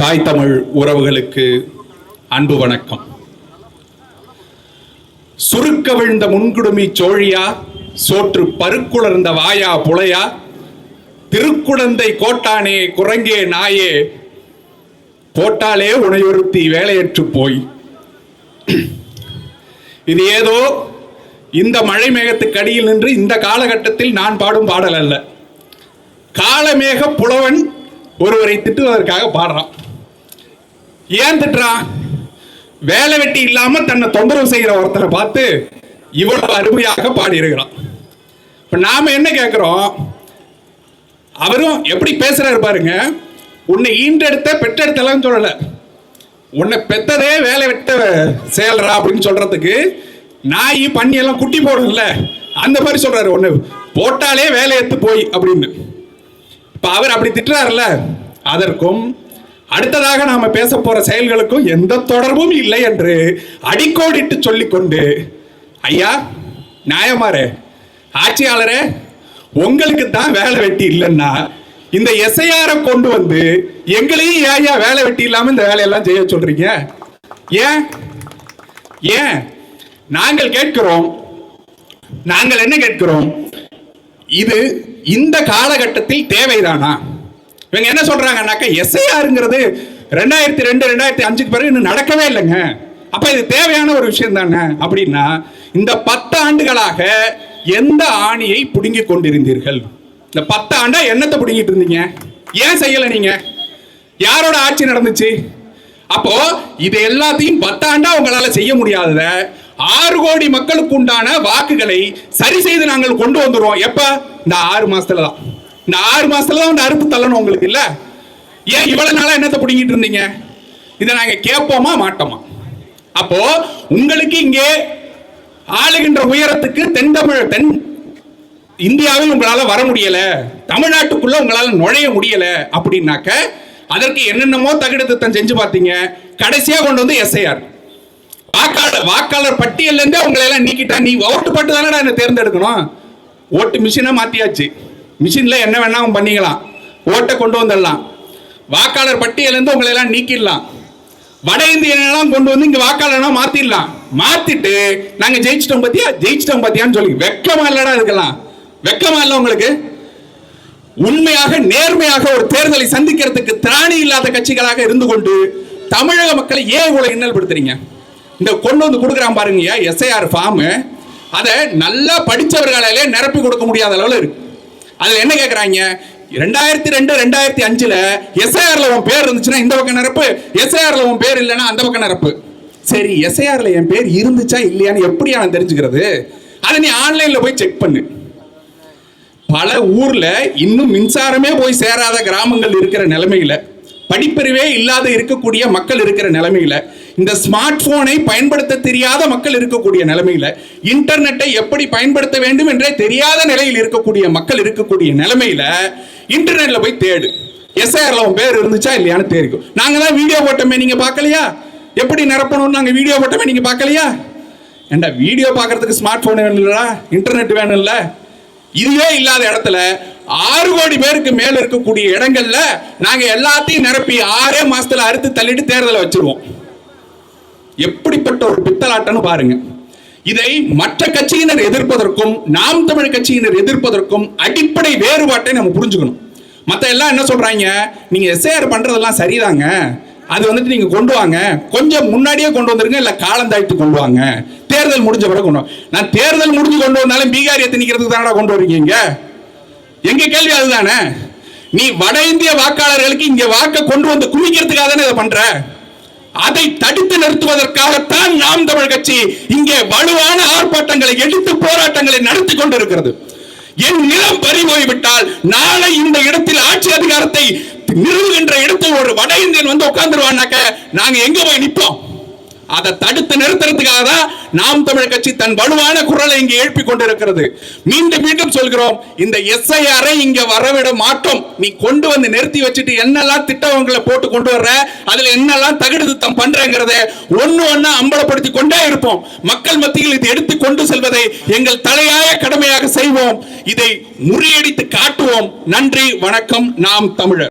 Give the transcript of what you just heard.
தாய் தமிழ் உறவுகளுக்கு அன்பு வணக்கம். சுருக்க விழுந்த முன்குடுமி சோழியா சோற்று பருக்குளர்ந்த வாயா புலையா திருக்குழந்தை கோட்டானே குரங்கே நாயே போட்டாலே உனையொருத்தி வேலையற்று போய். இது ஏதோ இந்த மழை மேகத்துக்கு அடியில் நின்று இந்த காலகட்டத்தில் நான் பாடும் பாடல் அல்ல. காலமேக புலவன் ஒருவரை திட்டுவதற்காக பாடுறான். ஏன் திட்டுறான் வேலை வெட்டி இல்லாம தன்னை தொந்தரவு செய்கிற ஒருத்தரை பார்த்து இவ்வளவு அருமையாக பாடியிருக்கிறான். இப்ப நாம என்ன கேட்கிறோம் அவரும் எப்படி பேசுறாரு பாருங்க. உன்னை ஈண்டெடுத்த பெற்றெடுத்தலாம் சொல்லல. உன்னை பெத்ததே வேலை வெட்ட செயல்றா அப்படின்னு சொல்றதுக்கு நாய் பண்ணி எல்லாம் குட்டி போடும்ல. அந்த மாதிரி சொல்றாரு. ஒண்ணு போட்டாலே வேலை எடுத்து போய் அப்படின்னு. இப்ப அவர் அப்படி திட்டுறாருல்ல. அதற்கும் அடுத்ததாக நாம பேச போற செயல்களுக்கும் எந்த தொடர்பும் இல்லை என்று அடிக்கோடிட்டு சொல்லிக்கொண்டு ஐயா நியாயமாரே ஆட்சியாளரே உங்களுக்கு தான் வேலை வெட்டி இல்லைன்னா இந்த எஸ்ஐஆரை கொண்டு வந்து எங்களையும் ஏயா வேலை வெட்டி இல்லாம இந்த வேலையெல்லாம் செய்ய சொல்றீங்க? ஏன்? ஏன்? நாங்கள் கேட்கிறோம். நாங்கள் என்ன கேட்கிறோம்? இது இந்த காலகட்டத்தில் தேவைதானா? இவங்க என்ன சொல்றாங்கன்னாக்கா எஸ்ஐஆருங்கிறது ரெண்டாயிரத்தி ரெண்டு ரெண்டாயிரத்தி அஞ்சுக்கு பிறகு இன்னும் நடக்கவே இல்லைங்க. அப்ப இது தேவையான ஒரு விஷயம் தானே? அப்படின்னா இந்த பத்து ஆண்டுகளாக எந்த ஆணியை பிடுங்கி கொண்டிருந்தீர்கள்? இந்த பத்து ஆண்டா என்னத்தை பிடுங்கிட்டு இருந்தீங்க? ஏன் செய்யல நீங்க? யாரோட ஆட்சி நடந்துச்சு? அப்போ இது எல்லாத்தையும் பத்தாண்டா உங்களால செய்ய முடியாதத ஆறு கோடி மக்களுக்கு உண்டான வாக்குகளை சரி செய்து நாங்கள் கொண்டு வந்துடுவோம் எப்ப? இந்த ஆறு மாசத்துல தான் இந்த ஆறு மாசத்துல தான் அறுப்பு தள்ளணும் உங்களுக்கு இல்ல? ஏன் இவ்வளவு நாளா என்னத்தை பிடிங்கிட்டு இருந்தீங்க? இதை நாங்க கேட்போமா மாட்டோமா? அப்போ உங்களுக்கு இங்கே ஆளுகின்ற உயரத்துக்கு தென் தமிழ் தென் இந்தியாவில் உங்களால வர முடியல. தமிழ்நாட்டுக்குள்ள உங்களால நுழைய முடியல அப்படின்னாக்க அதற்கு என்னென்னமோ தகுடு செஞ்சு பார்த்தீங்க. கடைசியா கொண்டு வந்து எஸ்ஐஆர் வாக்காளர் வாக்காளர் பட்டியல்ல இருந்தே உங்களை எல்லாம் நீக்கிட்டா நீ ஓட்டு பட்டு தானடா என்ன தேர்ந்தெடுக்கணும்? ஓட்டு மிஷினை மாத்தியாச்சு. மிஷினில் என்ன வேணாலும் பண்ணிக்கலாம். ஓட்டை கொண்டு வந்துடலாம். வாக்காளர் பட்டியலேருந்து உங்களை எல்லாம் நீக்கிடலாம். வட இந்தியனெல்லாம் கொண்டு வந்து இங்கே வாக்காளர்னா மாற்றிடலாம் மாற்றிட்டு நாங்கள் ஜெயிச்சிட்டோம் பார்த்தியா ஜெயிச்சிட்டோம் பார்த்தியான்னு சொல்லி. வெக்கமா இல்லடா இதுக்கெல்லாம். வெக்கமா இல்லை உங்களுக்கு? உண்மையாக நேர்மையாக ஒரு தேர்தலை சந்திக்கிறதுக்கு திராணி இல்லாத கட்சிகளாக இருந்து கொண்டு தமிழக மக்களை ஏன் இவ்வளவு இன்னல்படுத்துறீங்க? இந்த கொண்டு வந்து கொடுக்குறான் பாருங்கய்யா எஸ்ஐஆர் ஃபார்மு அதை நல்லா படித்தவர்களாலே நிரப்பி கொடுக்க முடியாத அளவில் இருக்குது அதுல என்ன கேட்குறாங்க ரெண்டாயிரத்தி ரெண்டு ரெண்டாயிரத்தி அஞ்சுல எஸ்ஐஆர்ல உன் பேர் இருந்துச்சுன்னா இந்த பக்கம் நிரப்பு. எஸ்ஐஆர்ல உன் பேர் இல்லைன்னா அந்த பக்கம் நிரப்பு. சரி எஸ்ஐஆர்ல என் பேர் இருந்துச்சா இல்லையான்னு எப்படி நான் தெரிஞ்சுக்கிறது? அதை நீ ஆன்லைன்ல போய் செக் பண்ணு. பல ஊர்ல இன்னும் மின்சாரமே போய் சேராத கிராமங்கள் இருக்கிற நிலைமையில படிப்பறிவே இல்லாத இருக்கக்கூடிய மக்கள் இருக்கிற நிலைமையில இந்த ஸ்மார்ட் போனை பயன்படுத்த தெரியாத மக்கள் இருக்கக்கூடிய நிலைமையில இன்டர்நெட்டை எப்படி பயன்படுத்த வேண்டும் என்றே தெரியாத நிலையில் இருக்கக்கூடிய மக்கள் இருக்கக்கூடிய நிலைமையில இன்டர்நெட்ல போய் தேடு. எஸ்ஐஆர்ல உன் பேர் இருந்துச்சா இல்லையான்னு தெரியும் நாங்க தான் வீடியோ போட்டோமே நீங்க பார்க்கலையா? எப்படி நிரப்பணும்னு நாங்க வீடியோ போட்டோமே நீங்க பார்க்கலையா? ஏண்டா வீடியோ பார்க்கறதுக்கு ஸ்மார்ட் போன் வேணும்லடா இன்டர்நெட் வேணும்ல? இதுவே இல்லாத இடத்துல ஆறு கோடி பேருக்கு மேல இருக்கக்கூடிய இடங்கள்ல நாங்க எல்லாத்தையும் நிரப்பி ஆறே மாசத்துல அறுத்து தள்ளிட்டு தேர்தலை வச்சிருவோம். எப்படிப்பட்ட ஒரு பித்தலாட்டம்னு பாருங்க. இதை மற்ற கட்சியினர் எதிர்ப்பதற்கும் நாம் தமிழ் கட்சியினர் எதிர்ப்பதற்கும் அடிப்படை வேறுபாட்டை நம்ம புரிஞ்சுக்கணும். மத்த எல்லாம் என்ன சொல்றாங்க? நீங்க எஸ்ஐஆர் பண்றதெல்லாம் சரிதாங்க. அது வந்துட்டு நீங்க கொண்டு வாங்க. கொஞ்சம் முன்னாடியே கொண்டு வந்துருங்க இல்ல காலம் தாழ்த்து கொண்டு வாங்க. தேர்தல் முடிஞ்ச பிறகு கொண்டு நான் தேர்தல் முடிஞ்சு கொண்டு வந்தாலும் பீகார் எத்தனிக்கிறதுக்கு தானடா கொண்டு வரீங்க எங்க கேள்வி அதுதானே? நீ வட இந்திய வாக்காளர்களுக்கு இங்க வாக்க கொண்டு வந்து குவிக்கிறதுக்காக தானே இதை பண்ற? அதை தடுத்து நிறுத்துவதற்காகத்தான் நாம் தமிழ் கட்சி இங்கே வலுவான ஆர்ப்பாட்டங்களை எடுத்து போராட்டங்களை நடத்தி கொண்டிருக்கிறது. என் நிலம் பறி போய்விட்டால் நாளை இந்த இடத்தில் ஆட்சி அதிகாரத்தை நிறுவுகின்ற இடத்தில் ஒரு வட இந்தியன் வந்து உட்கார்ந்துருவான்னாக்க நாங்க எங்க போய் நிற்போம் அதை தடுத்து நிறுத்துறதுக்காக தான் நாம் தமிழ் கட்சி தன் வலுவான குரலை இங்கே எழுப்பிக் கொண்டிருக்கிறது. மீண்டும் மீண்டும் சொல்கிறோம் இந்த எஸ்ஐஆரை இங்க வரவிட மாட்டோம். நீ கொண்டு வந்து நிறுத்தி வச்சுட்டு என்னெல்லாம் திட்டவங்களை போட்டு கொண்டு வர்ற அதுல என்னெல்லாம் தகுடு திட்டம் பண்றங்கிறத ஒன்னு ஒன்னா அம்பலப்படுத்தி கொண்டே இருப்போம். மக்கள் மத்தியில் இதை எடுத்து கொண்டு செல்வதை எங்கள் தலையாய கடமையாக செய்வோம். இதை முறியடித்து காட்டுவோம். நன்றி வணக்கம் நாம் தமிழர்.